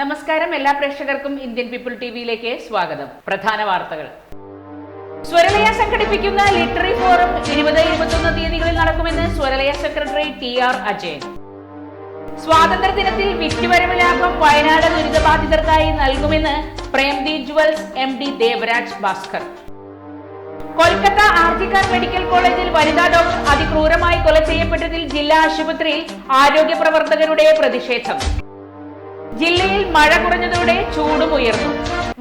നമസ്കാരം എല്ലാ പ്രേക്ഷകർക്കും ഇന്ത്യൻ പീപ്പിൾ ടിവിയിലേക്ക് സ്വാഗതം. പ്രധാന വാർത്തകൾ. സ്വരലയ സംഘടിപ്പിക്കുന്ന ലിറ്ററി ഫോറം ഇരുപത് ഇരുപത്തൊന്ന് തീയതികളിൽ നടക്കുമെന്ന് Swaralaya secretary T R Ajayan. സ്വാതന്ത്ര്യ ദിനത്തിൽ വിറ്റുവരവ് ലാഭം വയനാട് ദുരിതബാധിതർക്കായി നൽകുമെന്ന് Premdeep jewels M D Devaraj Bhaskar. Kolkata RG Kar medical കോളേജിൽ വനിതാ ഡോക്ടർ അതിക്രൂരമായി കൊല ചെയ്യപ്പെട്ടതിൽ ജില്ലാ ആശുപത്രിയിൽ ആരോഗ്യ പ്രവർത്തകരുടെ പ്രതിഷേധം. ജില്ലയിൽ മഴ കുറഞ്ഞതോടെ ചൂടും ഉയർന്നു.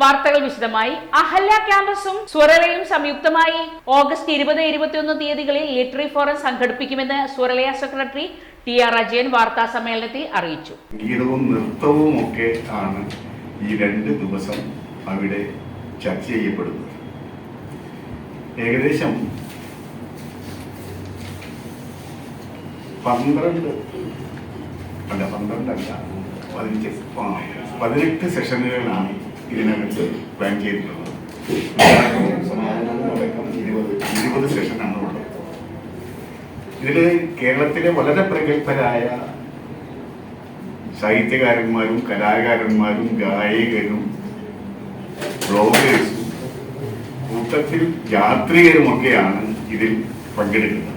വാർത്തകൾ വിശദമായി. അഹല്യ ക്യാമ്പസും സ്വരലയും സംയുക്തമായി. ഓഗസ്റ്റ് ഇരുപത് ഇരുപത്തിയൊന്ന് തീയതികളിൽ ലിറ്ററി ഫോറം സംഘടിപ്പിക്കുമെന്ന് Swaralaya secretary T R Ajayan വാർത്താ സമ്മേളനത്തിൽ അറിയിച്ചു. ഗീതവും നൃത്തവും ഒക്കെ ആണ് ഈ രണ്ട് ദിവസം അവിടെ ചർച്ച ചെയ്യപ്പെടുന്നത്. ഏകദേശം പന്ത്രണ്ട് അല്ല പന്ത്രണ്ടല്ല പതിനഞ്ച് പതിനെട്ട് സെഷനുകളാണ് ഇതിനകത്ത് പ്ലാൻ ചെയ്തിട്ടുള്ളത്. ഇരുപത് ഇരുപത് സെഷനാണ് ഉള്ളത് ഇതിൽ കേരളത്തിലെ വളരെ പ്രഗത്ഭരായ സാഹിത്യകാരന്മാരും കലാകാരന്മാരും ഗായകരും ബ്ലോഗേഴ്സും കൂട്ടത്തിൽ യാത്രികരുമൊക്കെയാണ് ഇതിൽ പങ്കെടുക്കുന്നത്.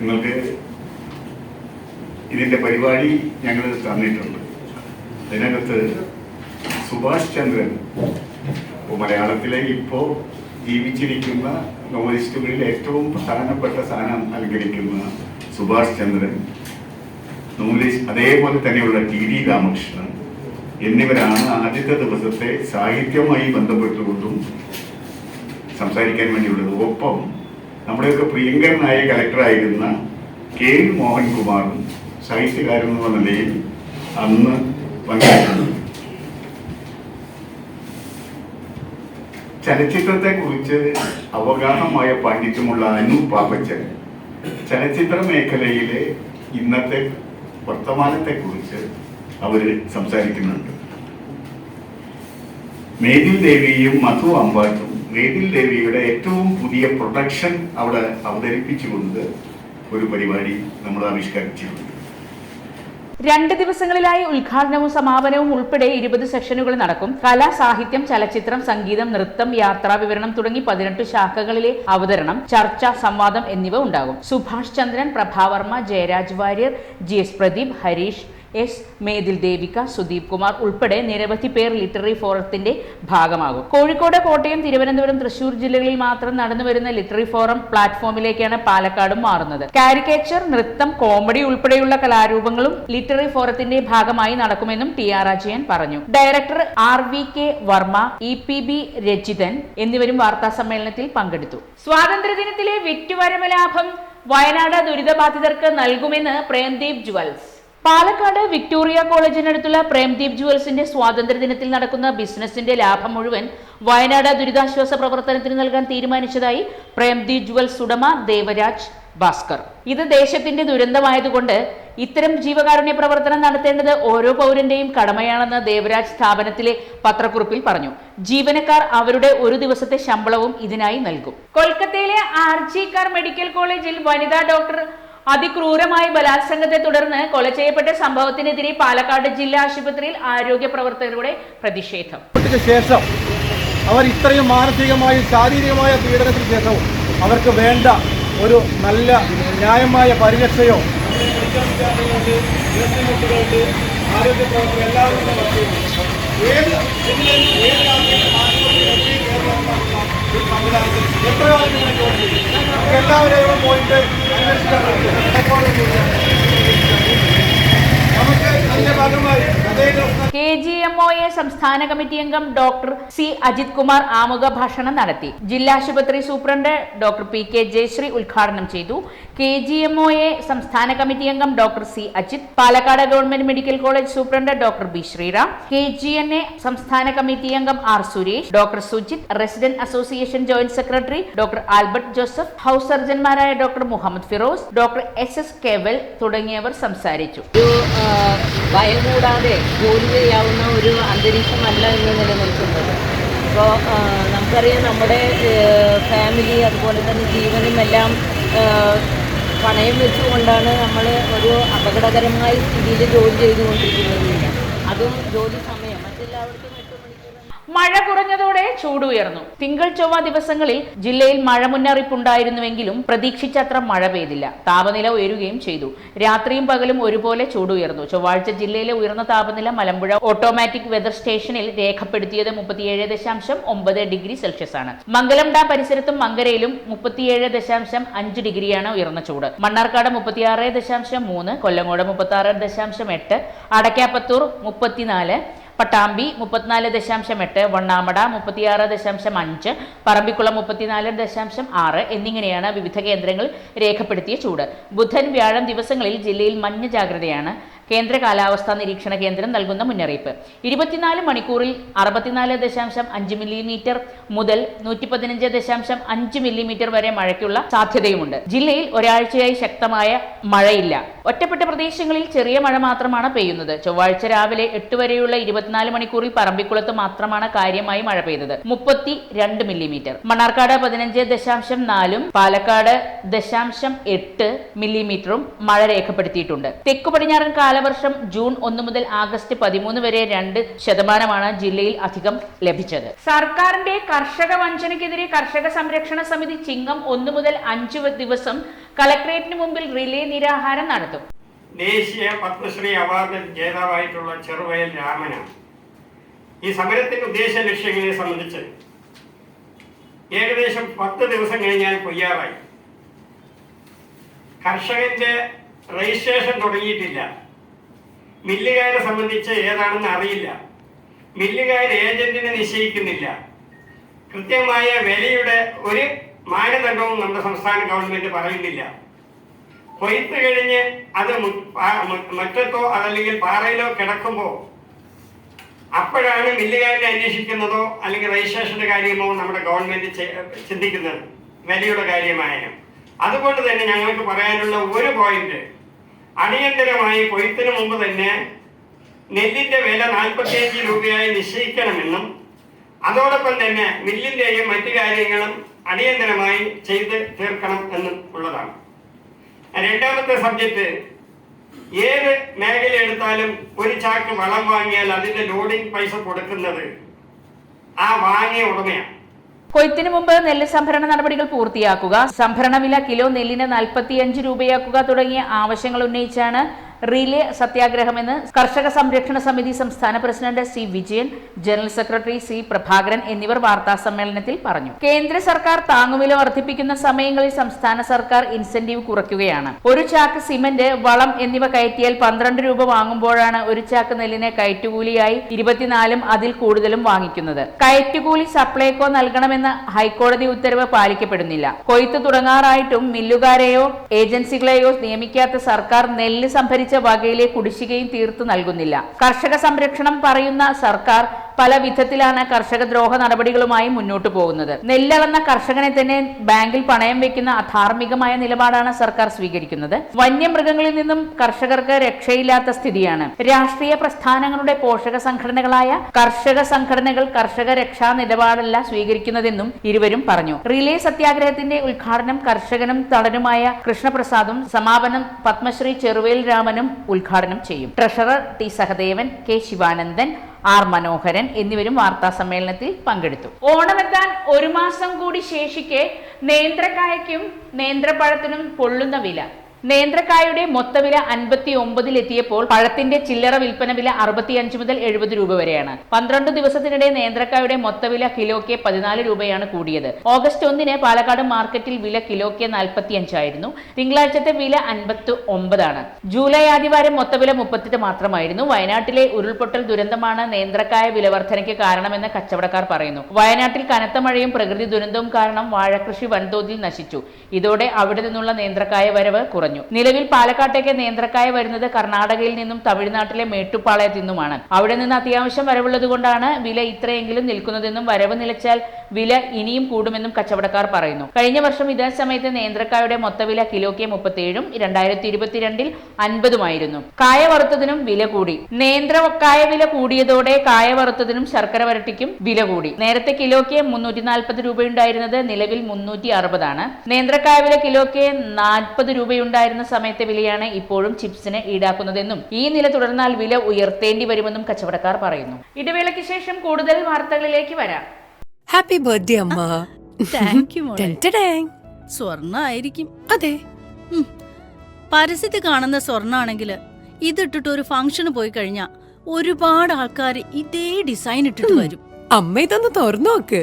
നിങ്ങൾക്ക് ഇതിന്റെ പരിപാടി ഞങ്ങൾ തന്നിട്ടുണ്ട്. അതിനകത്ത് സുഭാഷ് ചന്ദ്രൻ മലയാളത്തിലെ ഇപ്പോൾ ജീവിച്ചിരിക്കുന്ന നോവലിസ്റ്റുകളിൽ ഏറ്റവും പ്രധാനപ്പെട്ട സ്ഥാനം അലങ്കരിക്കുന്ന സുഭാഷ് ചന്ദ്രൻ. നോവലിസ്റ്റ് അതേപോലെ തന്നെയുള്ള ടി ഡി രാമകൃഷ്ണൻ. എന്നിവരാണ് ആദ്യത്തെ ദിവസത്തെ സാഹിത്യവുമായി ബന്ധപ്പെട്ടുകൊണ്ടും സംസാരിക്കാൻ വേണ്ടിയുള്ളത്. ഒപ്പം നമ്മുടെയൊക്കെ പ്രിയങ്കരനായ കലക്ടറായിരുന്ന കെ മോഹൻകുമാറും സാഹിത്യകാരൻ എന്ന നിലയിൽ അന്ന് പങ്കെടുക്കുന്നു ചലച്ചിത്രത്തെ കുറിച്ച് അവഗാഹമായ പാണ്ഡിത്യമുള്ള അനു പാപ്പച്ചൻ ചലച്ചിത്ര മേഖലയിലെ ഇന്നത്തെ വർത്തമാനത്തെക്കുറിച്ച് അവർ സംസാരിക്കുന്നുണ്ട്. മേതിൽ ദേവിയും മധു അമ്പാട്ടും മേതിൽ ദേവിയുടെ ഏറ്റവും പുതിയ പ്രൊഡക്ഷൻ അവിടെ അവതരിപ്പിച്ചുകൊണ്ട് ഒരു പരിപാടി നമ്മൾ ആവിഷ്കരിച്ചിട്ടുണ്ട്. രണ്ട് ദിവസങ്ങളിലായി ഉദ്ഘാടനവും സമാപനവും ഉൾപ്പെടെ ഇരുപത് സെഷനുകൾ നടക്കും. കല സാഹിത്യം ചലച്ചിത്രം സംഗീതം നൃത്തം യാത്രാ വിവരണം തുടങ്ങി പതിനെട്ട് ശാഖകളിലെ അവതരണം ചർച്ച സംവാദം എന്നിവ ഉണ്ടാകും. Subhash Chandran Prabhavarma Jayaraj Warrier G S Pradeep Harish S Methil Devika Sudeep Kumar ഉൾപ്പെടെ നിരവധി പേർ ലിറ്റററി ഫോറത്തിന്റെ ഭാഗമാകും. കോഴിക്കോട് കോട്ടയം തിരുവനന്തപുരം തൃശൂർ ജില്ലകളിൽ മാത്രം നടന്നുവരുന്ന ലിറ്റററി ഫോറം പ്ലാറ്റ്ഫോമിലേക്കാണ് പാലക്കാടും മാറുന്നത്. കാരിക്കേച്ചർ നൃത്തം കോമഡി ഉൾപ്പെടെയുള്ള കലാരൂപങ്ങളും ലിറ്റററി ഫോറത്തിന്റെ ഭാഗമായി നടക്കുമെന്നും ടി ആർ അജയൻ പറഞ്ഞു. Director R V K Varma E P B Rajithan എന്നിവരും വാർത്താ സമ്മേളനത്തിൽ പങ്കെടുത്തു. സ്വാതന്ത്ര്യദിനത്തിലെ വിറ്റുവരവ് ലാഭം വയനാട് ദുരിതബാധിതർക്ക് നൽകുമെന്ന് പ്രേംദീപ് ജുവൽസ്. പാലക്കാട് വിക്ടോറിയ കോളേജിനടുത്തുള്ള പ്രേംദീപ് ജുവൽസിന്റെ സ്വാതന്ത്ര്യദിനത്തിൽ നടക്കുന്ന ബിസിനസിന്റെ ലാഭം മുഴുവൻ വയനാട് ദുരിതാശ്വാസ പ്രവർത്തനത്തിന് നൽകാൻ തീരുമാനിച്ചതായി പ്രേംദീപ് ജുവൽസ് ഉടമ ദേവരാജ് ഭാസ്കർ. ഇത് ദേശത്തിന്റെ ദുരന്തമായതുകൊണ്ട് ഇത്തരം ജീവകാരുണ്യ പ്രവർത്തനം നടത്തേണ്ടത് ഓരോ പൗരന്റെയും കടമയാണെന്ന് ദേവരാജ് സ്ഥാപനത്തിലെ പത്രക്കുറിപ്പിൽ പറഞ്ഞു. ജീവനക്കാർ അവരുടെ ഒരു ദിവസത്തെ ശമ്പളവും ഇതിനായി നൽകും. കൊൽക്കത്തയിലെ ആർജി കാർ മെഡിക്കൽ കോളേജിൽ വനിതാ ഡോക്ടർ അതിക്രൂരമായി ബലാത്സംഗത്തെ തുടർന്ന് കൊല ചെയ്യപ്പെട്ട സംഭവത്തിനെതിരെ പാലക്കാട് ജില്ലാ ആശുപത്രിയിൽ ആരോഗ്യ പ്രവർത്തകരുടെ പ്രതിഷേധം. ശേഷം അവർ ഇത്രയും മാനസികമായും ശാരീരികമായ പീഡനത്തിന് ശേഷവും അവർക്ക് വേണ്ട ഒരു നല്ല ന്യായമായ പരിരക്ഷയോ ആരോഗ്യ പ്രവർത്തകർ എല്ലാവരും എല്ലാവരെയും പോയിട്ട് আমাকে ধন্যবাদ K G M O A സംസ്ഥാന കമ്മിറ്റി അംഗം ഡോക്ടർ സി അജിത് കുമാർ ആമുഖ ഭാഷണം നടത്തി. ജില്ലാ ആശുപത്രി superintendent doctor P K Jayasree ഉദ്ഘാടനം ചെയ്തു. K G M O A സംസ്ഥാന കമ്മിറ്റി അംഗം doctor C Ajith Palakkad government medical college superintendent doctor B Sreeram K G N A സംസ്ഥാന കമ്മിറ്റി അംഗം R Suresh doctor Sujith resident association joint secretary doctor Albert Joseph house സർജൻമാരായ doctor Muhammad Firoz doctor S S Keval തുടങ്ങിയവർ സംസാരിച്ചു. ഭയം കൂടാതെ ജോലി ചെയ്യാവുന്ന ഒരു അന്തരീക്ഷമല്ല ഇന്ന് നിലനിൽക്കുന്നത്. അപ്പോൾ നമുക്കറിയാം നമ്മുടെ ഫാമിലി അതുപോലെ തന്നെ ജീവനും എല്ലാം പണയം വെച്ചുകൊണ്ടാണ് നമ്മൾ ഒരു അപകടകരമായ സ്ഥിതിയിൽ ജോലി ചെയ്തുകൊണ്ടിരിക്കുന്നത് അതും ജോലി സമയം മഴ കുറഞ്ഞതോടെ ചൂട് ഉയർന്നു. തിങ്കൾ ചൊവ്വ ദിവസങ്ങളിൽ ജില്ലയിൽ മഴ മുന്നറിയിപ്പ് മുന്നറിയിപ്പുണ്ടായിരുന്നുവെങ്കിലും പ്രതീക്ഷിച്ചത്ര മഴ പെയ്തില്ല. താപനില ഉയരുകയും ചെയ്തു. രാത്രിയും പകലും ഒരുപോലെ ചൂട് ഉയർന്നു. ചൊവ്വാഴ്ച ജില്ലയിലെ ഉയർന്ന താപനില മലമ്പുഴ ഓട്ടോമാറ്റിക് വെതർ സ്റ്റേഷനിൽ രേഖപ്പെടുത്തിയത് മുപ്പത്തിയേഴ് ദശാംശം ഒമ്പത് ഡിഗ്രി സെൽഷ്യസ് ആണ്. മംഗലം ഡാം പരിസരത്തും മങ്കരയിലും മുപ്പത്തിയേഴ് ദശാംശം അഞ്ച് ഡിഗ്രിയാണ് ഉയർന്ന ചൂട്. മണ്ണാർക്കാട് മുപ്പത്തിയാറ് ദശാംശം മൂന്ന് കൊല്ലങ്ങോട് മുപ്പത്തി ആറ് ദശാംശം എട്ട് അടക്കാപ്പത്തൂർ മുപ്പത്തിനാല് പട്ടാമ്പി മുപ്പത്തിനാല് ദശാംശം എട്ട് വണ്ണാമട മുപ്പത്തിയാറ് ദശാംശം അഞ്ച് പറമ്പിക്കുളം മുപ്പത്തിനാല് ദശാംശം ആറ് എന്നിങ്ങനെയാണ് വിവിധ കേന്ദ്രങ്ങൾ രേഖപ്പെടുത്തിയ ചൂട്. ബുധൻ വ്യാഴം ദിവസങ്ങളിൽ ജില്ലയിൽ മഞ്ഞ ജാഗ്രതയാണ്. കേന്ദ്ര കാലാവസ്ഥാ നിരീക്ഷണ കേന്ദ്രം നൽകുന്ന മുന്നറിയിപ്പ്. ഇരുപത്തിനാല് മണിക്കൂറിൽ അറുപത്തിനാല് ദശാംശം അഞ്ച് മില്ലിമീറ്റർ മുതൽ നൂറ്റി പതിനഞ്ച് ദശാംശം അഞ്ച് മില്ലിമീറ്റർ വരെ മഴയ്ക്കുള്ള സാധ്യതയുമുണ്ട്. ജില്ലയിൽ ഒരാഴ്ചയായി ശക്തമായ മഴയില്ല. ഒറ്റപ്പെട്ട പ്രദേശങ്ങളിൽ ചെറിയ മഴ മാത്രമാണ് പെയ്യുന്നത്. ചൊവ്വാഴ്ച രാവിലെ എട്ട് വരെയുള്ള ഇരുപത്തിനാല് മണിക്കൂറിൽ പറമ്പിക്കുളത്ത് മാത്രമാണ് കാര്യമായി മഴ പെയ്തത്. മുപ്പത്തി രണ്ട് മില്ലിമീറ്റർ. മണ്ണാർക്കാട് പതിനഞ്ച് ദശാംശം നാലും പാലക്കാട് ദശാംശം എട്ട് മില്ലിമീറ്ററും മഴ രേഖപ്പെടുത്തിയിട്ടുണ്ട്. തെക്കു പടിഞ്ഞാറൻ കാലവർഷം ജൂൺ ഒന്ന് മുതൽ ആഗസ്റ്റ് പതിമൂന്ന് വരെ രണ്ട് ശതമാനമാണ് ജില്ലയിൽ അധികം ലഭിച്ചത്. സർക്കാരിന്റെ കർഷക വഞ്ചനയ്ക്കെതിരെ കർഷക സംരക്ഷണ സമിതി ചിങ്ങം ഒന്ന് മുതൽ അഞ്ച് ദിവസം കളക്ടറേറ്റിന് മുമ്പിൽ റിലേ നിരാഹാരം നടത്തും. ദേശീയ പത്മശ്രീ അവാർഡ് ജേതാവായിട്ടുള്ള ചെറുവയൽ രാമനാണ്. ഈ സമരത്തിന്റെ ഉദ്ദേശ ലക്ഷ്യങ്ങളെ സംബന്ധിച്ച് ഏകദേശം പത്ത് ദിവസം കഴിഞ്ഞാൽ കൊയ്യാറായി കർഷകന്റെ രജിസ്ട്രേഷൻ തുടങ്ങിയിട്ടില്ല. മില്ലുകാരെ സംബന്ധിച്ച് ഏതാണെന്ന് അറിയില്ല. മില്ലുകാർ ഏജന്റിനെ നിശ്ചയിക്കുന്നില്ല. കൃത്യമായ വിലയുടെ ഒരു മാനദണ്ഡവും നമ്മുടെ സംസ്ഥാന ഗവൺമെന്റ് പറയുന്നില്ല. കൊയ്ത്ത് കഴിഞ്ഞ് അത് മുറ്റത്തോ അതല്ലെങ്കിൽ പാറയിലോ കിടക്കുമ്പോൾ അപ്പോഴാണ് മില്ലുകാരനെ അന്വേഷിക്കുന്നതോ അല്ലെങ്കിൽ രജിസ്ട്രേഷന്റെ കാര്യമോ നമ്മുടെ ഗവൺമെന്റ് ചിന്തിക്കുന്നത്. വിലയുടെ കാര്യമായാലും. അതുകൊണ്ട് തന്നെ ഞങ്ങൾക്ക് പറയാനുള്ള ഒരു പോയിന്റ് അടിയന്തരമായി കൊയ്ത്തിന് മുമ്പ് തന്നെ നെല്ലിന്റെ വില നാൽപ്പത്തിയഞ്ച് രൂപയായി നിശ്ചയിക്കണമെന്നും അതോടൊപ്പം തന്നെ മില്ലിന്റെയും മറ്റു കാര്യങ്ങളും അടിയന്തരമായി ചെയ്ത് തീർക്കണം എന്നും ഉള്ളതാണ്. രണ്ടാമത്തെ സബ്ജക്റ്റ് ഏത് മേഖല എടുത്താലും ഒരു ചാക്ക് വളം വാങ്ങിയാൽ അതിന്റെ ലോഡിംഗ് പൈസ കൊടുക്കുന്നത് ആ വാങ്ങിയ ഉടമയാണ്. കൊയ്ത്തിന് മുമ്പ് നെല്ല് സംഭരണ നടപടികൾ പൂർത്തിയാക്കുക സംഭരണ വില കിലോ നെല്ലിന് നാൽപ്പത്തിയഞ്ച് രൂപയാക്കുക തുടങ്ങിയ ആവശ്യങ്ങൾ ഉന്നയിച്ചാണ് റിലേ സത്യാഗ്രഹമെന്ന് കർഷക സംരക്ഷണ സമിതി സംസ്ഥാന president C Vijayan general secretary C Prabhakaran എന്നിവർ വാർത്താ സമ്മേളനത്തിൽ പറഞ്ഞു. കേന്ദ്ര സർക്കാർ താങ്ങുവില വർദ്ധിപ്പിക്കുന്ന സമയങ്ങളിൽ സംസ്ഥാന സർക്കാർ ഇൻസെന്റീവ് കുറയ്ക്കുകയാണ്. ഒരു ചാക്ക് സിമന്റ് വളം എന്നിവ കയറ്റിയാൽ പന്ത്രണ്ട് രൂപ വാങ്ങുമ്പോഴാണ് ഒരു ചാക്ക് നെല്ലിന് കയറ്റുകൂലിയായി ഇരുപത്തിനാലും അതിൽ കൂടുതലും വാങ്ങിക്കുന്നത്. കയറ്റുകൂലി സപ്ലൈകോ നൽകണമെന്ന ഹൈക്കോടതി ഉത്തരവ് പാലിക്കപ്പെടുന്നില്ല. കൊയ്ത്ത് തുടങ്ങാറായിട്ടും മില്ലുകാരെയോ ഏജൻസികളെയോ നിയമിക്കാത്ത സർക്കാർ നെല്ല് സംഭരിച്ച വകയിലെ കുടിശ്ശികയും തീർത്തു നൽകുന്നില്ല. കർഷക സംരക്ഷണം പറയുന്ന സർക്കാർ പല വിധത്തിലാണ് കർഷക ദ്രോഹ നടപടികളുമായി മുന്നോട്ട് പോകുന്നത്. നെല്ലളന്ന കർഷകനെ തന്നെ ബാങ്കിൽ പണയം വെക്കുന്ന അധാർമികമായ നിലപാടാണ് സർക്കാർ സ്വീകരിക്കുന്നത്. വന്യമൃഗങ്ങളിൽ നിന്നും കർഷകർക്ക് രക്ഷയില്ലാത്ത സ്ഥിതിയാണ്. രാഷ്ട്രീയ പ്രസ്ഥാനങ്ങളുടെ പോഷക സംഘടനകളായ കർഷക സംഘടനകൾ കർഷക രക്ഷാ നിലപാടല്ല സ്വീകരിക്കുന്നതെന്നും ഇരുവരും പറഞ്ഞു. റിലേ സത്യാഗ്രഹത്തിന്റെ ഉദ്ഘാടനം കർഷകനും തടനുമായ കൃഷ്ണപ്രസാദും സമാപനം പത്മശ്രീ ചെറുവേൽ രാമനും ഉദ്ഘാടനം ചെയ്യും. Treasurer T Sahadevan K Sivanandan R Manoharan എന്നിവരും വാർത്താ സമ്മേളനത്തിൽ പങ്കെടുത്തു. ഓണമെത്താൻ ഒരു മാസം കൂടി ശേഷിക്കെ നേന്ത്രക്കായയ്ക്കും നേന്ത്രപ്പഴത്തിനും പൊള്ളുന്ന വില. നേന്ത്രക്കായുടെ മൊത്തവില അൻപത്തി ഒമ്പതിലെത്തിയപ്പോൾ പഴത്തിന്റെ ചില്ലറ വിൽപ്പന വില അറുപത്തിയഞ്ച് മുതൽ എഴുപത് രൂപ വരെയാണ്. പന്ത്രണ്ട് ദിവസത്തിനിടെ നേന്ത്രക്കായുടെ മൊത്തവില കിലോയ്ക്ക് പതിനാല് രൂപയാണ് കൂടിയത്. ഓഗസ്റ്റ് ഒന്നിന് പാലക്കാട് മാർക്കറ്റിൽ വില കിലോയ്ക്ക് നാൽപ്പത്തിയഞ്ചായിരുന്നു. തിങ്കളാഴ്ചത്തെ വില അൻപത്തി ഒമ്പതാണ് ജൂലൈ ആദ്യവാരം മൊത്തവില മുപ്പത്തെട്ട് മാത്രമായിരുന്നു. വയനാട്ടിലെ ഉരുൾപൊട്ടൽ ദുരന്തമാണ് നേന്ത്രക്കായ വിലവർധനയ്ക്ക് കാരണമെന്ന് കച്ചവടക്കാർ പറയുന്നു. വയനാട്ടിൽ കനത്ത മഴയും പ്രകൃതി ദുരന്തവും കാരണം വാഴകൃഷി വൻതോതിൽ നശിച്ചു. ഇതോടെ അവിടെ നിന്നുള്ള നേന്ത്രക്കായ വരവ് കുറഞ്ഞു. കുറഞ്ഞു. നിലവിൽ പാലക്കാട്ടേക്ക് നേന്ത്രക്കായ വരുന്നത് കർണാടകയിൽ നിന്നും തമിഴ്നാട്ടിലെ മേട്ടുപ്പാളയത്തു നിന്നുമാണ്. അവിടെ നിന്ന് അത്യാവശ്യം വരവുള്ളത് കൊണ്ടാണ് വില ഇത്രയെങ്കിലും നിൽക്കുന്നതെന്നും വരവ് നിലച്ചാൽ വില ഇനിയും കൂടുമെന്നും കച്ചവടക്കാർ പറയുന്നു. കഴിഞ്ഞ വർഷം ഇതേ സമയത്ത് നേന്ത്രക്കായുടെ മൊത്തവില കിലോയ്ക്ക് മുപ്പത്തിയേഴും രണ്ടായിരത്തി ഇരുപത്തിരണ്ടിൽ അൻപതുമായിരുന്നു. കായ വറുത്തതിനും വില കൂടി. നേന്ത്രക്കായ വില കൂടിയതോടെ കായ വറുത്തതിനും ശർക്കര വരട്ടിക്കും വില കൂടി. നേരത്തെ കിലോയ്ക്ക് മുന്നൂറ്റി നാൽപ്പത് രൂപയുണ്ടായിരുന്നത് നിലവിൽ മുന്നൂറ്റി അറുപതാണ് നേന്ത്രക്കായ വില കിലോയ്ക്ക് നാൽപ്പത് രൂപയുണ്ടായിരുന്ന സമയത്തെ വിലയാണ് ഇപ്പോഴും ചിപ്സിന് ഈടാക്കുന്നതെന്നും ഈ നില തുടർന്നാൽ വില ഉയർത്തേണ്ടി വരുമെന്നും കച്ചവടക്കാർ പറയുന്നു. ഇടവേളയ്ക്ക് ശേഷം കൂടുതൽ വാർത്തകളിലേക്ക് വരാം. ഹാപ്പി ബർത്ത്ഡേ അമ്മ. താങ്ക് യു സ്വർണ ആയിരിക്കും അതെ. പരസ്യത്തിൽ കാണുന്ന സ്വർണാണെങ്കിൽ ഇതിട്ടിട്ട് ഒരു ഫംഗ്ഷന് പോയി കഴിഞ്ഞാ ഒരുപാട് ആൾക്കാർ ഇതേ ഡിസൈൻ ഇട്ടിട്ട് വരും. അമ്മ ഇതൊന്ന് തുറന്നു നോക്ക്.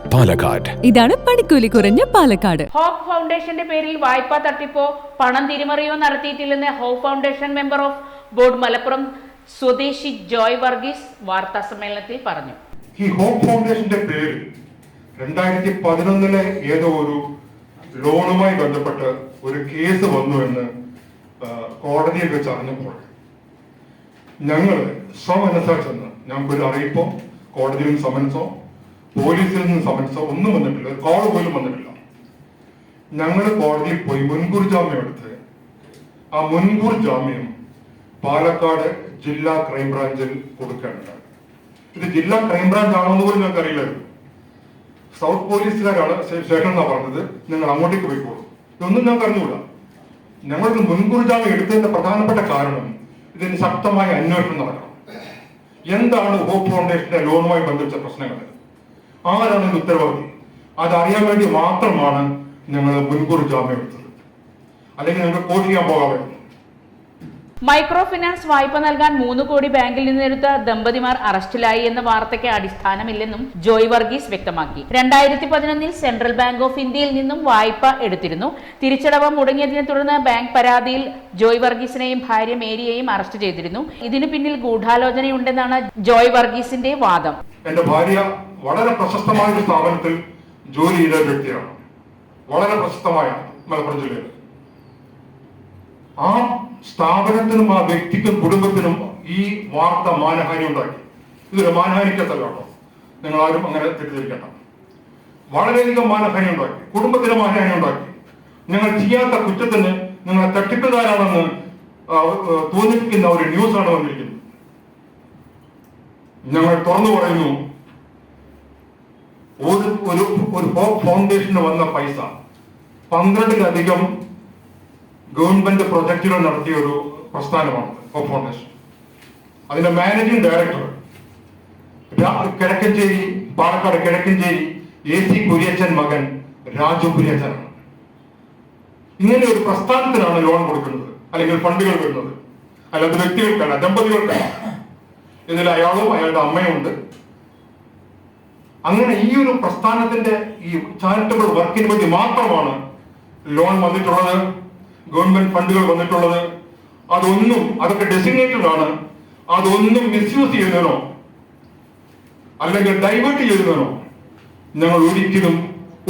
Palakkad. ഇതാണ് പണിക്കൂലി കുറഞ്ഞ പാലക്കാട് ഹോപ്പ് ഫൗണ്ടേഷന്റെ പേരിൽ വായ്പാ തട്ടിപ്പോ പണം തിരിമറിയോ നടത്തിയിട്ടില്ലെന്ന് hope foundation member of board Malappuram സ്വദേശി ജോയ് വർഗീസ് വാർത്താ സമ്മേളനത്തിൽ പറഞ്ഞു ഈ ഹോപ്പ് ഫൗണ്ടേഷന്റെ പേരിൽ രണ്ടായിരത്തി പതിനൊന്നിലെ ഏതോ ഒരു ലോണുമായി ബന്ധപ്പെട്ട് ഒരു കേസ് വന്നു എന്ന് കോടതിയിൽ വെച്ച് അറിഞ്ഞപ്പോൾ ഞങ്ങൾ സ്വമനസാക്ഷെന്ന് ഞങ്ങൾക്കൊരു അറിയിപ്പോ കോടതിയിൽ നിന്ന് സമൻസോ പോലീസിൽ നിന്ന് സമൻസോ ഒന്നും വന്നിട്ടില്ല. ഒരു കോൾ പോലും വന്നിട്ടില്ല. ഞങ്ങൾ കോടതിയിൽ പോയി മുൻകൂർ ജാമ്യം എടുത്ത്. ആ മുൻകൂർ ജാമ്യം പാലക്കാട് ജില്ലാ ക്രൈംബ്രാഞ്ചിൽ കൊടുക്കേണ്ടതാണ്. ഇത് ജില്ലാ ക്രൈംബ്രാഞ്ച് ആണെന്ന് പോലും ഞങ്ങൾക്ക് അറിയില്ലായിരുന്നു സൗത്ത് പോലീസുകാരാണ് സ്റ്റേഷൻ എന്നാ പറഞ്ഞത്? ഞങ്ങൾ അങ്ങോട്ടേക്ക് പോയിക്കോളൂ ഇതൊന്നും ഞങ്ങൾക്ക് അറിഞ്ഞൂല ഞങ്ങൾക്ക് മുൻകൂർ ജാമ്യം എടുത്തതിന്റെ പ്രധാനപ്പെട്ട കാരണം ഇതിന് ശക്തമായ അന്വേഷണം നടക്കണം. എന്താണ് ഹോപ്പ് ഫൗണ്ടേഷന്റെ ലോണുമായി ബന്ധിച്ച പ്രശ്നങ്ങൾ ആരാണ് ഉത്തരവാദി? അതറിയാൻ വേണ്ടി മാത്രമാണ് ഞങ്ങൾ മുൻകൂർ ജാമ്യം എടുത്തത്. അല്ലെങ്കിൽ ഞങ്ങൾ കോർട്ട് ചെയ്യാൻ പോകാമായിരുന്നു മൈക്രോ ഫിനാൻസ് വായ്പ നൽകാൻ മൂന്ന് കോടി ബാങ്കിൽ നിന്നെടുത്ത ദമ്പതിമാർ അറസ്റ്റിലായി എന്ന വാർത്തയ്ക്ക് അടിസ്ഥാനമില്ലെന്നും ജോയ് വർഗീസ് വ്യക്തമാക്കി. രണ്ടായിരത്തി പതിനൊന്നിൽ സെൻട്രൽ ബാങ്ക് ഓഫ് ഇന്ത്യയിൽ നിന്നും വായ്പ എടുത്തിരുന്നു. തിരിച്ചടവ് മുടങ്ങിയതിനെ തുടർന്ന് ബാങ്ക് പരാതിയിൽ ജോയ് വർഗീസിനെയും ഭാര്യ മേരിയെയും അറസ്റ്റ് ചെയ്തിരുന്നു. ഇതിനു പിന്നിൽ ഗൂഢാലോചനയുണ്ടെന്നാണ് ജോയ് വർഗീസിന്റെ വാദം. എന്റെ ഭാര്യ വളരെ പ്രശസ്തമായ ഒരു സ്ഥാപനത്തിൽ ജോലി ചെയ്ത വ്യക്തിയാണ്. വളരെ പ്രശസ്തമായ മലപ്പുറം ജില്ലയിൽ ആ സ്ഥാപനത്തിനും ആ വ്യക്തിക്കും കുടുംബത്തിനും ഈ വാർത്ത മാനഹാനി ഉണ്ടാക്കി. ഇതൊരു മാനഹാനിക്കത്തല്ല കേട്ടോ. നിങ്ങൾ ആരും അങ്ങനെ തെറ്റിദ്ധരിക്കണ്ട. വളരെയധികം മാനഹാനി ഉണ്ടാക്കി. കുടുംബത്തിന് മാനഹാനി ഉണ്ടാക്കി. നിങ്ങൾ ചെയ്യാത്ത കുറ്റത്തിന് നിങ്ങളെ തട്ടിപ്പുകാരാണെന്ന് തോന്നിപ്പിക്കുന്ന ഒരു ന്യൂസാണ് വന്നിരിക്കുന്നത്. ഞങ്ങൾ തുറന്നു പറയുന്നു ഒരു ഒരു ഒരു ഫൗണ്ടേഷന് വന്ന പൈസ പന്ത്രണ്ടിലധികം ഗവൺമെന്റ് പ്രൊജക്റ്റുകൾ നടത്തിയ ഒരു പ്രസ്ഥാനമാണ് ഹോപ്പ് ഫൗണ്ടേഷൻ അതിന്റെ managing director Kizhakkanchery Palakkad Kizhakkanchery A C Kuriachan മകൻ രാജു കുര്യച്ചനാണ് ഇങ്ങനെ ഒരു പ്രസ്ഥാനത്തിനാണ് ലോൺ കൊടുക്കുന്നത് അല്ലെങ്കിൽ ഫണ്ടുകൾ വരുന്നത്. അല്ലാതെ വ്യക്തികൾക്കല്ല ദമ്പതികൾക്കല്ല. ഇതിൽ അയാളും അയാളുടെ അമ്മയും ഉണ്ട്. അങ്ങനെ ഈ ഒരു പ്രസ്ഥാനത്തിന്റെ ഈ ചാരിറ്റബിൾ വർക്കിന് വേണ്ടി മാത്രമാണ് ലോൺ വന്നിട്ടുള്ളത്. ഗവൺമെന്റ് ഫണ്ടുകൾ വന്നിട്ടുള്ളത്. അതൊന്നും അതൊക്കെ ഡെസിഗ്നേറ്റഡ് ആണ്. അതൊന്നും മിസ്യൂസ് ചെയ്യുന്നതിനോ അല്ലെങ്കിൽ ഡൈവേർട്ട് ചെയ്യുന്നതിനോ ഞങ്ങൾ ഒരിക്കലും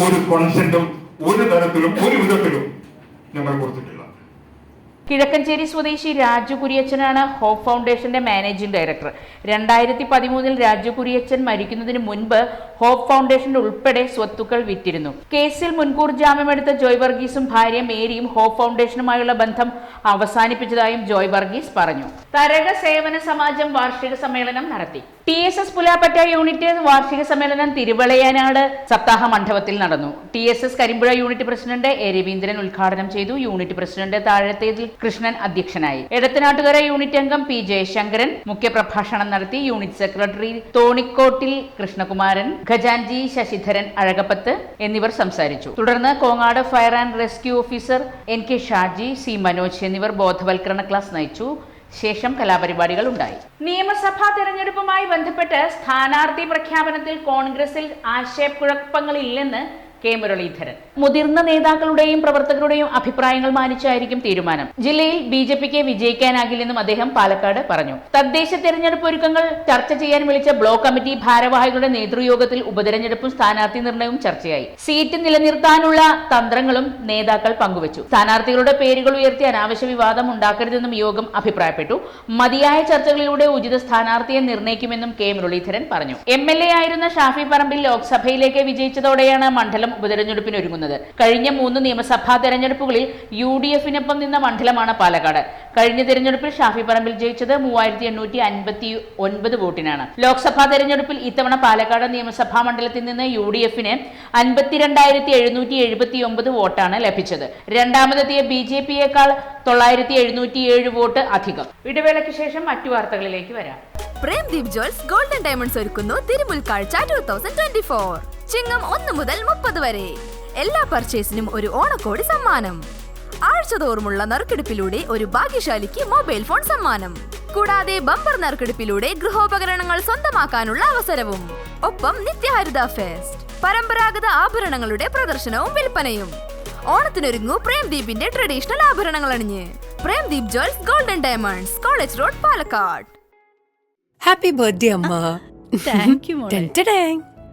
ഒരു കോൺസെന്റും ഒരു തരത്തിലും ഒരു വിധത്തിലും ഞങ്ങൾ കൊടുത്തിട്ടില്ല. കിഴക്കഞ്ചേരി സ്വദേശി രാജു കുരിയച്ചനാണ് ഹോപ്പ് ഫൗണ്ടേഷന്റെ മാനേജിംഗ് ഡയറക്ടർ. രണ്ടായിരത്തി പതിമൂന്നിൽ രാജു കുരിയച്ചൻ മരിക്കുന്നതിന് മുൻപ് ഹോപ്പ് ഫൗണ്ടേഷൻ ഉൾപ്പെടെ സ്വത്തുക്കൾ വിറ്റിരുന്നു. കേസിൽ മുൻകൂർ ജാമ്യമെടുത്ത ജോയ് വർഗീസും ഭാര്യ മേരിയും ഹോപ്പ് ഫൗണ്ടേഷനുമായുള്ള ബന്ധം അവസാനിപ്പിച്ചതായും ജോയ് വർഗീസ് പറഞ്ഞു. തരക സേവന സമാജം വാർഷിക സമ്മേളനം നടത്തി. T S S Pulapatta unit വാർഷിക സമ്മേളനം തിരുവളയാനാട് സപ്താഹ മണ്ഡപത്തിൽ നടന്നു. T S S Karimpuzha unit president A Raveendran ഉദ്ഘാടനം ചെയ്തു. യൂണിറ്റ് പ്രസിഡന്റ് താഴത്തേതിൽ കൃഷ്ണൻ അധ്യക്ഷനായി. എടത്തനാട്ടുകര യൂണിറ്റ് അംഗം പി ജയശങ്കരൻ മുഖ്യപ്രഭാഷണം നടത്തി യൂണിറ്റ് സെക്രട്ടറി തോണിക്കോട്ടിൽ കൃഷ്ണകുമാരൻ ഖജാൻജി ശശിധരൻ അഴകപ്പത്ത് എന്നിവർ സംസാരിച്ചു. തുടർന്ന് Kongad fire and rescue officer N K Shaji C Manoj എന്നിവർ ബോധവൽക്കരണ ക്ലാസ് നയിച്ചു. ശേഷം കലാപരിപാടികൾ ഉണ്ടായി. നിയമസഭാ തെരഞ്ഞെടുപ്പുമായി ബന്ധപ്പെട്ട് സ്ഥാനാർത്ഥി പ്രഖ്യാപനത്തിൽ കോൺഗ്രസിൽ ആശയക്കുഴപ്പങ്ങളില്ലെന്ന് കെ മുരളീധരൻ. മുതിർന്ന നേതാക്കളുടെയും പ്രവർത്തകരുടെയും അഭിപ്രായങ്ങൾ മാനിച്ചായിരിക്കും തീരുമാനം. ജില്ലയിൽ ബി ജെ പിക്ക് വിജയിക്കാനാകില്ലെന്നും അദ്ദേഹം പാലക്കാട് പറഞ്ഞു. തദ്ദേശ തെരഞ്ഞെടുപ്പ് ഒരുക്കങ്ങൾ ചർച്ച ചെയ്യാൻ വിളിച്ച ബ്ലോക്ക് കമ്മിറ്റി ഭാരവാഹികളുടെ നേതൃയോഗത്തിൽ ഉപതെരഞ്ഞെടുപ്പും സ്ഥാനാർത്ഥി നിർണയവും ചർച്ചയായി. സീറ്റ് നിലനിർത്താനുള്ള തന്ത്രങ്ങളും നേതാക്കൾ പങ്കുവച്ചു. സ്ഥാനാർത്ഥികളുടെ പേരുകൾ ഉയർത്തി അനാവശ്യ വിവാദം ഉണ്ടാക്കരുതെന്നും യോഗം അഭിപ്രായപ്പെട്ടു. മതിയായ ചർച്ചകളിലൂടെ ഉചിത സ്ഥാനാർത്ഥിയെ നിർണയിക്കുമെന്നും കെ മുരളീധരൻ പറഞ്ഞു. എം ആയിരുന്ന ഷാഫി പറമ്പിൽ ലോക്സഭയിലേക്ക് വിജയിച്ചതോടെയാണ് മണ്ഡലം ഉപതെരഞ്ഞെടുപ്പിന് ഒരുങ്ങുന്നത്. കഴിഞ്ഞ മൂന്ന് നിയമസഭാ തെരഞ്ഞെടുപ്പുകളിൽ യു ഡി എഫിനൊപ്പം നിന്ന മണ്ഡലമാണ് പാലക്കാട്. കഴിഞ്ഞ തെരഞ്ഞെടുപ്പിൽ ഷാഫി പറമ്പിൽ ജയിച്ചത് മൂവായിരത്തി എണ്ണൂറ്റി അൻപത്തി ഒൻപത് വോട്ടിനാണ്. ലോക്സഭാ തെരഞ്ഞെടുപ്പിൽ ഇത്തവണ പാലക്കാട് നിയമസഭാ മണ്ഡലത്തിൽ നിന്ന് യു ഡി എഫിന് അൻപത്തിരണ്ടായിരത്തി എഴുന്നൂറ്റി എഴുപത്തി ഒമ്പത് വോട്ടാണ് ലഭിച്ചത്. രണ്ടാമതെത്തിയ ബി ജെ പിയേക്കാൾ തൊള്ളായിരത്തി എഴുന്നൂറ്റി ഏഴ് വോട്ട് അധികം. ഇടവേളയ്ക്ക് ശേഷം മറ്റു വാർത്തകളിലേക്ക് വരാം. പ്രേംദീപ് ജ്വൽസ് ഗോൾഡൻ ഡയമണ്ട്സ് ഒരുക്കുന്നു തിരുമുൽക്കാഴ്ച ടൂ തൗസൻഡ് ട്വന്റി ഫോർ. ചിങ്ങം ഒന്ന് മുതൽ മുപ്പത് വരെ. എല്ലാ പർച്ചേസിനും ഒരു ഓണക്കോടി സമ്മാനം. ആഴ്ചതോറുമുള്ള നറുക്കെടുപ്പിലൂടെ ഒരു ഭാഗ്യശാലിക്ക് മൊബൈൽ ഫോൺ സമ്മാനം. കൂടാതെ ബമ്പർ നറുക്കെടുപ്പിലൂടെ ഗൃഹോപകരണങ്ങൾ സ്വന്തമാക്കാനുള്ള അവസരവും. ഒപ്പം നിത്യഹരിത ഫെസ്റ്റ് പരമ്പരാഗത ആഭരണങ്ങളുടെ പ്രദർശനവും വിൽപ്പനയും. ഓണത്തിനൊരുങ്ങൂ പ്രേംദീപിന്റെ ട്രഡീഷണൽ ആഭരണങ്ങൾ അണിഞ്ഞ്. Premdeep jewels golden diamonds college road Palakkad. Happy birthday അമ്മ. താങ്ക് യു ടെൻ ടെഡാങ്.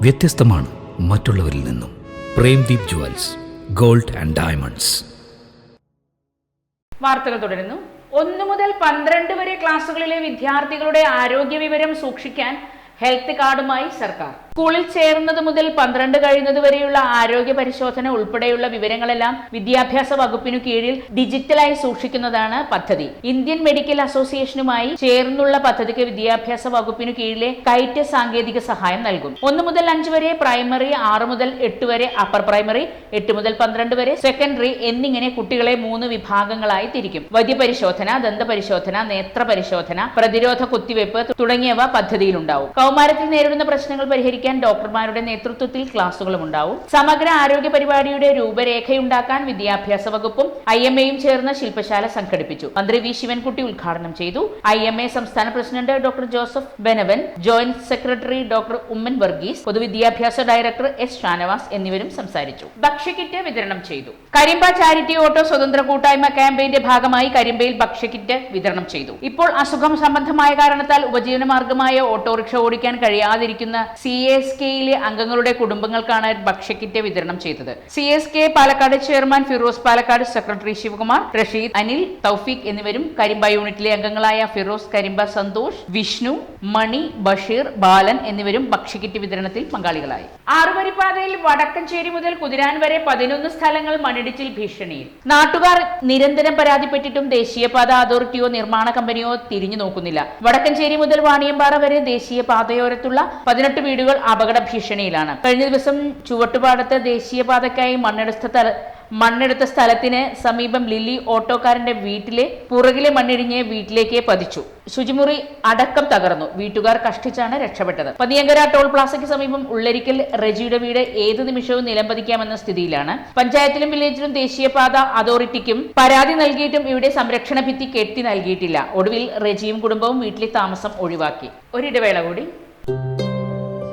വ്യത്യസ്തമാണ് മറ്റുള്ളവരിൽ നിന്നും. Premdeep jewels gold and diamonds. വാർത്തകൾ തുടരുന്നു. ഒന്നു മുതൽ പന്ത്രണ്ട് വരെ ക്ലാസ്സുകളിലെ വിദ്യാർത്ഥികളുടെ ആരോഗ്യ വിവരം സൂക്ഷിക്കാൻ ഹെൽത്ത് കാർഡുമായി സർക്കാർ. സ്കൂളിൽ ചേർന്നത് മുതൽ പന്ത്രണ്ട് കഴിയുന്നത് വരെയുള്ള ആരോഗ്യ പരിശോധന ഉൾപ്പെടെയുള്ള വിവരങ്ങളെല്ലാം വിദ്യാഭ്യാസ വകുപ്പിനു കീഴിൽ ഡിജിറ്റലായി സൂക്ഷിക്കുന്നതാണ് പദ്ധതി. ഇന്ത്യൻ മെഡിക്കൽ അസോസിയേഷനുമായി ചേർന്നുള്ള പദ്ധതിക്ക് വിദ്യാഭ്യാസ വകുപ്പിനു കീഴിലെ കയറ്റ സാങ്കേതിക സഹായം നൽകും. ഒന്ന് മുതൽ അഞ്ച് വരെ പ്രൈമറി ആറ് മുതൽ എട്ട് വരെ അപ്പർ പ്രൈമറി എട്ട് മുതൽ പന്ത്രണ്ട് വരെ സെക്കൻഡറി എന്നിങ്ങനെ കുട്ടികളെ മൂന്ന് വിഭാഗങ്ങളായി തിരിക്കും. വൈദ്യപരിശോധന ദന്തപരിശോധന നേത്ര പരിശോധന പ്രതിരോധ കുത്തിവയ്പ് തുടങ്ങിയവ പദ്ധതിയിലുണ്ടാവും. കൗമാരത്തിൽ നേരിടുന്ന പ്രശ്നങ്ങൾ പരിഹരിക്കാൻ ഡോക്ടർമാരുടെ നേതൃത്വത്തിൽ ക്ലാസുകളും ഉണ്ടാവും. സമഗ്ര ആരോഗ്യ പരിപാടിയുടെ രൂപരേഖയുണ്ടാക്കാൻ വിദ്യാഭ്യാസ വകുപ്പും ഐ എം എയും ചേർന്ന് ശില്പശാല സംഘടിപ്പിച്ചു. മന്ത്രി വി ശിവൻകുട്ടി ഉദ്ഘാടനം ചെയ്തു. ഐ എം എ സംസ്ഥാന president doctor Joseph Benavan joint secretary doctor Oommen Varghese പൊതുവിദ്യാഭ്യാസ ഡയറക്ടർ എസ് ഷാനവാസ് എന്നിവരും സംസാരിച്ചു. ഭക്ഷ്യക്കിറ്റ് വിതരണം ചെയ്തു. കരിമ്പ ചാരിറ്റി ഓട്ടോ സ്വതന്ത്ര കൂട്ടായ്മ ക്യാമ്പയിന്റെ ഭാഗമായി കരിമ്പയിൽ ഭക്ഷ്യക്കിറ്റ് വിതരണം ചെയ്തു. ഇപ്പോൾ അസുഖം സംബന്ധമായ കാരണത്താൽ ഉപജീവന മാർഗമായ ഓട്ടോറിക്ഷ ഓടിക്കാൻ കഴിയാതിരിക്കുന്ന സി എസ് കെയിലെ അംഗങ്ങളുടെ കുടുംബങ്ങൾക്കാണ് ഭക്ഷ്യക്കിറ്റ് വിതരണം ചെയ്തത്. C S K Palakkad chairman Firoz Palakkad secretary Sivakumar Rasheed Anil Thoufeeq എന്നിവരും കരിമ്പ യൂണിറ്റിലെ അംഗങ്ങളായ ഫിറോസ് കരിമ്പ സന്തോഷ് വിഷ്ണു മണി ബഷീർ ബാലൻ എന്നിവരും ഭക്ഷ്യക്കിറ്റ് വിതരണത്തിൽ പങ്കാളികളായി. ആറുവരിപ്പാതയിൽ വടക്കഞ്ചേരി മുതൽ കുതിരാൻ വരെ പതിനൊന്ന് സ്ഥലങ്ങൾ മണ്ണിടിച്ചിൽ ഭീഷണിയിൽ. നാട്ടുകാർ നിരന്തരം പരാതിപ്പെട്ടിട്ടും ദേശീയപാത അതോറിറ്റിയോ നിർമ്മാണ കമ്പനിയോ തിരിഞ്ഞു നോക്കുന്നില്ല വടക്കഞ്ചേരി മുതൽ വാണിയമ്പാറ വരെ ദേശീയ പാതയോരത്തുള്ള പതിനെട്ട് വീടുകൾ അപകട ഭീഷണിയിലാണ്. കഴിഞ്ഞ ദിവസം ചുവട്ടുപാടത്ത് ദേശീയപാതയ്ക്കായി മണ്ണെടുത്ത തല മണ്ണെടുത്ത സ്ഥലത്തിന് സമീപം ലില്ലി ഓട്ടോക്കാരന്റെ വീട്ടിലെ പുറകിലെ മണ്ണിടിഞ്ഞ് വീട്ടിലേക്ക് പതിച്ചു. ശുചിമുറി അടക്കം തകർന്നു. വീട്ടുകാർ കഷ്ടിച്ചാണ് രക്ഷപ്പെട്ടത്. പതിയങ്കര ടോൾ പ്ലാസയ്ക്ക് സമീപം ഉള്ളരിക്കൽ റെജിയുടെ വീട് ഏത് നിമിഷവും നിലംപതിക്കാമെന്ന സ്ഥിതിയിലാണ്. പഞ്ചായത്തിലും വില്ലേജിലും ദേശീയപാത അതോറിറ്റിക്കും പരാതി നൽകിയിട്ടും ഇവിടെ സംരക്ഷണ ഭിത്തി കെട്ടി നൽകിയിട്ടില്ല. ഒടുവിൽ റെജിയും കുടുംബവും വീട്ടിലെ താമസം ഒഴിവാക്കി. ഒരിടവേള കൂടി.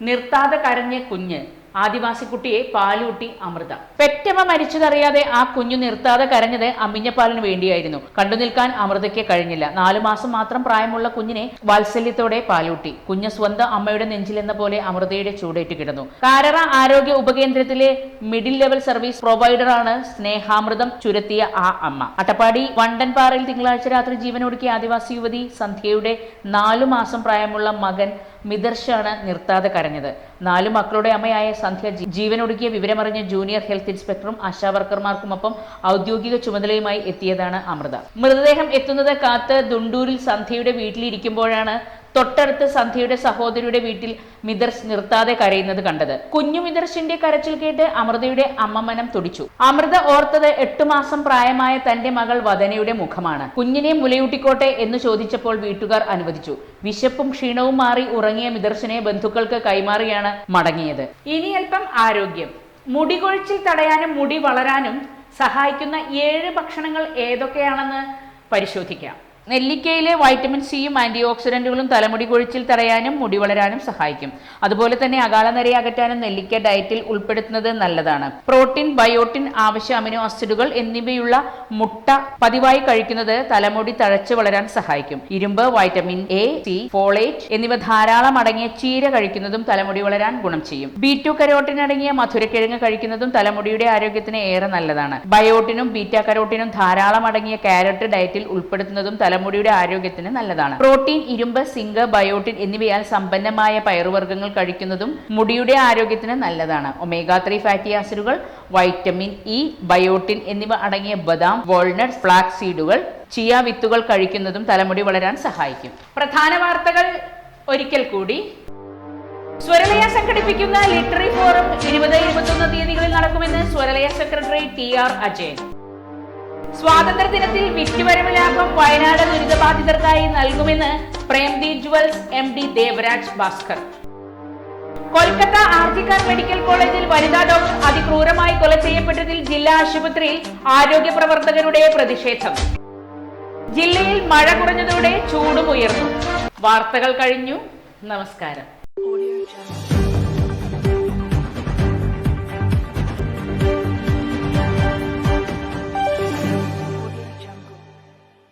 നിർത്താതെ കരഞ്ഞ കുഞ്ഞ് ആദിവാസി കുട്ടിയെ പാലൂട്ടി അമൃത. പെറ്റമ്മ മരിച്ചതറിയാതെ ആ കുഞ്ഞു നിർത്താതെ കരഞ്ഞത് അമ്മിഞ്ഞപ്പാലിന് വേണ്ടിയായിരുന്നു. കണ്ടു നിൽക്കാൻ അമൃതയ്ക്ക് കഴിഞ്ഞില്ല. നാലു മാസം മാത്രം പ്രായമുള്ള കുഞ്ഞിനെ വാത്സല്യത്തോടെ പാലൂട്ടി. കുഞ്ഞ് സ്വന്തം അമ്മയുടെ നെഞ്ചിലെന്ന പോലെ അമൃതയുടെ ചൂടേറ്റ് കിടന്നു. കാരറ ആരോഗ്യ ഉപകേന്ദ്രത്തിലെ മിഡിൽ ലെവൽ സർവീസ് പ്രൊവൈഡറാണ് സ്നേഹാമൃതം ചുരത്തിയ ആ അമ്മ. അട്ടപ്പാടി വണ്ടൻപാറയിൽ തിങ്കളാഴ്ച രാത്രി ജീവനൊടുക്കിയ ആദിവാസി യുവതി സന്ധ്യയുടെ നാലു മാസം പ്രായമുള്ള മകൻ മിദർഷാണ് നിർത്താതെ കരഞ്ഞത്. നാലു മക്കളുടെ അമ്മയായ സന്ധ്യ ജീവനൊടുക്കിയ വിവരമറിഞ്ഞ ജൂനിയർ ഹെൽത്ത് ഇൻസ്പെക്ടറും ആശാവർക്കർമാർക്കുമൊപ്പം ഔദ്യോഗിക ചുമതലയുമായി എത്തിയതാണ് അമൃത. മൃതദേഹം എത്തുന്നത് കാത്ത് ദുണ്ടൂരിൽ സന്ധ്യയുടെ വീട്ടിലിരിക്കുമ്പോഴാണ് തൊട്ടടുത്ത് സന്ധ്യയുടെ സഹോദരിയുടെ വീട്ടിൽ മിദർസ് നിർത്താതെ കരയുന്നത് കണ്ടത്. കുഞ്ഞു മിദർശിന്റെ കരച്ചിൽ കേട്ട് അമൃതയുടെ അമ്മമനം തുടിച്ചു. അമൃത ഓർത്തത് എട്ടു മാസം പ്രായമായ തന്റെ മകൾ വദനയുടെ മുഖമാണ്. കുഞ്ഞിനെ മുലയൂട്ടിക്കോട്ടെ എന്ന് ചോദിച്ചപ്പോൾ വീട്ടുകാർ അനുവദിച്ചു. വിശപ്പും ക്ഷീണവും മാറി ഉറങ്ങിയ മിദർശനെ ബന്ധുക്കൾക്ക് കൈമാറിയാണ് മടങ്ങിയത്. ഇനി അല്പം ആരോഗ്യം. മുടി കൊഴിച്ചിൽ തടയാനും മുടി വളരാനും സഹായിക്കുന്ന ഏഴ് ഭക്ഷണങ്ങൾ ഏതൊക്കെയാണെന്ന് പരിശോധിക്കാം. നെല്ലിക്കയിലെ വൈറ്റമിൻ സിയും ആന്റി ഓക്സിഡന്റുകളും തലമുടി കൊഴിച്ചിൽ തടയാനും മുടി വളരാനും സഹായിക്കും. അതുപോലെ തന്നെ അകാലനര അകറ്റാനും നെല്ലിക്ക ഡയറ്റിൽ ഉൾപ്പെടുത്തുന്നത് നല്ലതാണ്. പ്രോട്ടീൻ ബയോട്ടിൻ ആവശ്യ അമിനോ ആസിഡുകൾ എന്നിവയുള്ള മുട്ട പതിവായി കഴിക്കുന്നത് തലമുടി തഴച്ചു വളരാൻ സഹായിക്കും. ഇരുമ്പ് വൈറ്റമിൻ എ സി ഫോളേറ്റ് എന്നിവ ധാരാളം അടങ്ങിയ ചീര കഴിക്കുന്നതും തലമുടി വളരാൻ ഗുണം ചെയ്യും. ബി ടു കരോട്ടിൻ അടങ്ങിയ മധുരക്കിഴങ്ങ് കഴിക്കുന്നതും തലമുടിയുടെ ആരോഗ്യത്തിന് ഏറെ നല്ലതാണ്. ബയോട്ടിനും ബീറ്റ കരോട്ടിനും ധാരാളം അടങ്ങിയ കാരറ്റ് ഡയറ്റിൽ ഉൾപ്പെടുത്തുന്നതും തലമുടിയുടെ ആരോഗ്യത്തിന് നല്ലതാണ്. പ്രോട്ടീൻ ഇരുമ്പ് സിങ്ക് ബയോട്ടിൻ എന്നിവയാൽ സമ്പന്നമായ പയറുവർഗങ്ങൾ കഴിക്കുന്നതും മുടിയുടെ ആരോഗ്യത്തിന് നല്ലതാണ്. ഒമേഗ ത്രീ ഫാറ്റി ആസിഡുകൾ വൈറ്റമിൻ ഇ ബയോട്ടിൻ എന്നിവ അടങ്ങിയ ബദാം വാൾനട്ട്സ് ഫ്ലാക്സ് സീഡുകൾ ചിയ വിത്തുകൾ കഴിക്കുന്നതും തലമുടി വളരാൻ സഹായിക്കും. പ്രധാന വാർത്തകൾ ഒരിക്കൽ കൂടി. സ്വരലയ സംഘടിപ്പിക്കുന്ന ലിറ്ററി ഫോറം ഇരുപത് ഇരുപത്തൊന്ന് തീയതികളിൽ നടക്കുമെന്ന് Swaralaya secretary T R Ajayan. സ്വാതന്ത്ര്യ ദിനത്തിൽ വിറ്റുവരവ് ലാഭം വയനാട് ദുരിതബാധിതർക്കായി നൽകുമെന്ന് Premdeep jewels M D Devaraj Bhaskar. Kolkata RG Kar medical കോളേജിൽ വനിതാ ഡോക്ടർ അതിക്രൂരമായി കൊല ചെയ്യപ്പെട്ടതിൽ ജില്ലാ ആശുപത്രിയിൽ ആരോഗ്യ പ്രവർത്തകരുടെ പ്രതിഷേധം. ജില്ലയിൽ മഴ കുറഞ്ഞതോടെ ചൂടും ഉയർന്നു. വാർത്തകൾ കഴിഞ്ഞു. നമസ്കാരം.